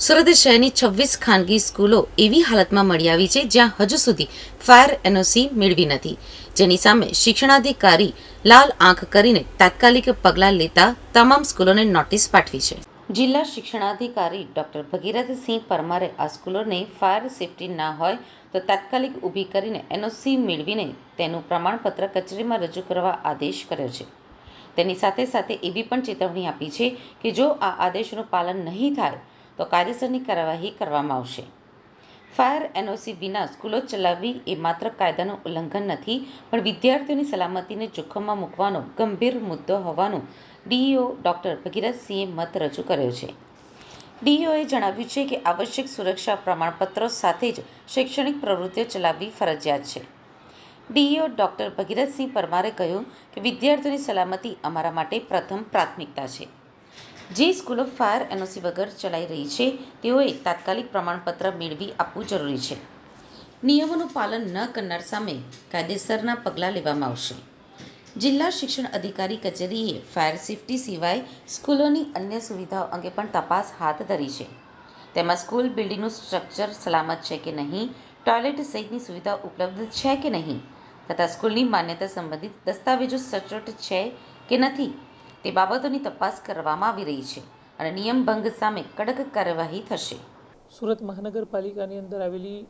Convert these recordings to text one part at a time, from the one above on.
સુરત શહેરની છવ્વીસ ખાનગી સ્કૂલો એવી હાલતમાં મળી આવી છે જ્યાં હજુ સુધી ફાયર એનઓસી મેળવી નથી. જેની સામે શિક્ષણાધિકારી લાલ આંખ કરીને તાત્કાલિક પગલાં લેતા તમામ સ્કૂલોને નોટિસ પાઠવી છે. જિલ્લા શિક્ષણાધિકારી ડોક્ટર ભગીરથસિંહ પરમારે આ સ્કૂલોને ફાયર સેફટી ના હોય તો તાત્કાલિક ઊભી કરીને એનઓસી મેળવીને તેનું પ્રમાણપત્ર કચેરીમાં રજૂ કરવા આદેશ કર્યો છે. તેની સાથે સાથે એવી પણ ચેતવણી આપી છે કે જો આ આદેશનું પાલન નહીં થાય તો કાયદેસરની કાર્યવાહી કરવામાં આવશે. ફાયર એનઓસી વિના સ્કૂલો ચલાવવી એ માત્ર કાયદાનું ઉલ્લંઘન નથી, પણ વિદ્યાર્થીઓની સલામતીને જોખમમાં મૂકવાનો ગંભીર મુદ્દો હોવાનું ડીઈઓ ડોક્ટર ભગીરથસિંહે મત રજૂ કર્યો છે. ડીઈઓએ જણાવ્યું છે કે આવશ્યક સુરક્ષા પ્રમાણપત્રો સાથે જ શૈક્ષણિક પ્રવૃત્તિઓ ચલાવવી ફરજિયાત છે. ડીઈઓ ડોક્ટર ભગીરથસિંહ પરમારે કહ્યું કે વિદ્યાર્થીઓની સલામતી અમારા માટે પ્રથમ પ્રાથમિકતા છે. જે સ્કૂલો ફાયર એનઓસી વગર ચલાઈ રહી છે, તેઓએ તાત્કાલિક પ્રમાણપત્ર મેળવી આપવું જરૂરી છે. નિયમોનું પાલન ન કરનાર સામે કાયદેસરના પગલાં લેવામાં આવશે. જિલ્લા શિક્ષણ અધિકારી કચેરીએ ફાયર સેફટી સિવાય સ્કૂલોની અન્ય સુવિધાઓ અંગે પણ તપાસ હાથ ધરી છે. તેમાં સ્કૂલ બિલ્ડિંગનું સ્ટ્રક્ચર સલામત છે કે નહીં, ટોયલેટ સહિતની સુવિધા ઉપલબ્ધ છે કે નહીં, તથા સ્કૂલની માન્યતા સંબંધિત દસ્તાવેજો સચોટ છે કે નથી તે બાબતોની તપાસ કરવામાં આવી રહી છે અને નિયમ ભંગ સામે કડક કાર્યવાહી થશે. સુરત મહાનગરપાલિકાની અંદર આવેલી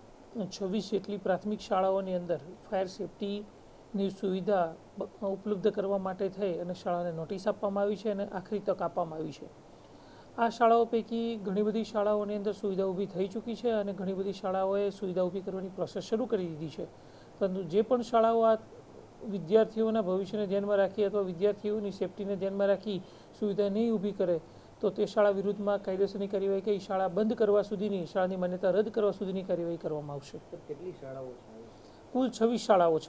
છવ્વીસ જેટલી પ્રાથમિક શાળાઓની અંદર ફાયર સેફટીની સુવિધા ઉપલબ્ધ કરવા માટે થઈ અને શાળાને નોટિસ આપવામાં આવી છે અને આખરી તક આપવામાં આવી છે. આ શાળાઓ પૈકી ઘણી બધી શાળાઓની અંદર સુવિધા ઊભી થઈ ચૂકી છે અને ઘણી બધી શાળાઓએ સુવિધા ઊભી કરવાની પ્રોસેસ શરૂ કરી દીધી છે. પરંતુ જે પણ શાળાઓ આ વિદ્યાર્થીઓના ભવિષ્યને ધ્યાનમાં રાખી અથવા વિદ્યાર્થીઓની સેફટીને ધ્યાનમાં રાખી સુવિધા નહીં ઊભી કરે તો તે શાળા વિરુદ્ધમાં કાયદેસરની કાર્યવાહી કરી શાળા બંધ કરવા સુધીની શાળાની માન્યતા રદ કરવા સુધીની કાર્યવાહી કરવામાં આવશે. કેટલી શાળાઓ છે? કુલ છવ્વીસ શાળાઓ છે.